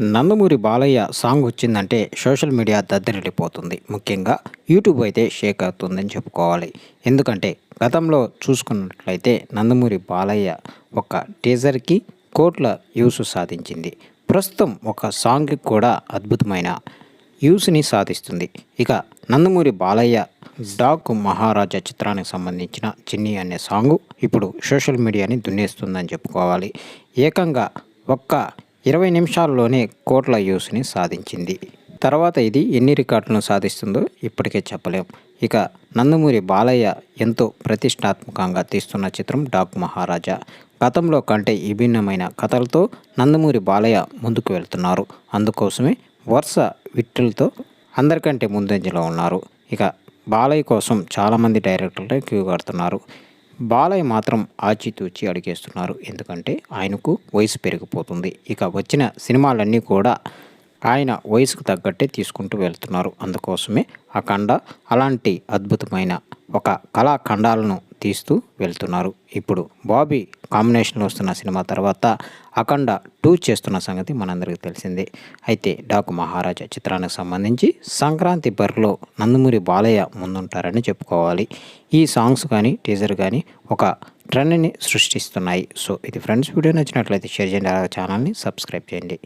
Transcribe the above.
Nandamuri Balayya song వచ్చిందంటే social media దద్దరిల్లిపోతుంది. ముఖ్యంగా యూట్యూబ్ అయితే షేక్ అవుతుందని చెప్పుకోవాలి. ఎందుకంటే గతంలో చూసుకున్నట్లయితే నందమూరి బాలయ్య ఒక టీజర్కి కోట్ల వ్యూస్ సాధించింది. ప్రస్తుతం ఒక సాంగ్కి కూడా అద్భుతమైన వ్యూస్ని సాధిస్తుంది. ఇక నందమూరి బాలయ్య డాక్ మహారాజా చిత్రానికి సంబంధించిన చిన్ని అనే సాంగ్ ఇప్పుడు సోషల్ మీడియాని దున్నేస్తుందని చెప్పుకోవాలి. ఏకంగా ఒక్క ఇరవై నిమిషాల్లోనే కోట్ల వ్యూస్ని సాధించింది. తర్వాత ఇది ఎన్ని రికార్డులను సాధిస్తుందో ఇప్పటికే చెప్పలేం. ఇక నందమూరి బాలయ్య ఎంతో ప్రతిష్టాత్మకంగా తీస్తున్న చిత్రం డాక్ మహారాజా. గతంలో కంటే విభిన్నమైన కథలతో నందమూరి బాలయ్య ముందుకు వెళ్తున్నారు. అందుకోసమే వరుస విట్టులతో అందరికంటే ముందంజలో ఉన్నారు. ఇక బాలయ్య కోసం చాలామంది డైరెక్టర్లు క్యూ కడుతున్నారు. బాలయ్య మాత్రం ఆచితూచి అడిగేస్తున్నారు. ఎందుకంటే ఆయనకు వయసు పెరిగిపోతుంది. ఇక వచ్చిన సినిమాలన్నీ కూడా ఆయన వయసుకు తగ్గట్టే తీసుకుంటూ వెళ్తున్నారు. అందుకోసమే అఖండ అలాంటి అద్భుతమైన ఒక కళాఖండాలను తీస్తూ వెళ్తున్నారు. ఇప్పుడు బాబీ కాంబినేషన్లో వస్తున్న సినిమా తర్వాత అఖండ టూ చేస్తున్న సంగతి మనందరికీ తెలిసిందే. అయితే డాకు మహారాజా చిత్రానికి సంబంధించి సంక్రాంతి బర్లో నందమూరి బాలయ్య ముందుంటారని చెప్పుకోవాలి. ఈ సాంగ్స్ కానీ టీజర్ కానీ ఒక ట్రెండ్ని సృష్టిస్తున్నాయి. సో ఇది ఫ్రెండ్స్ వీడియో నచ్చినట్లయితే షేర్ చేయండి. అలాగే ఛానల్ని సబ్స్క్రైబ్ చేయండి.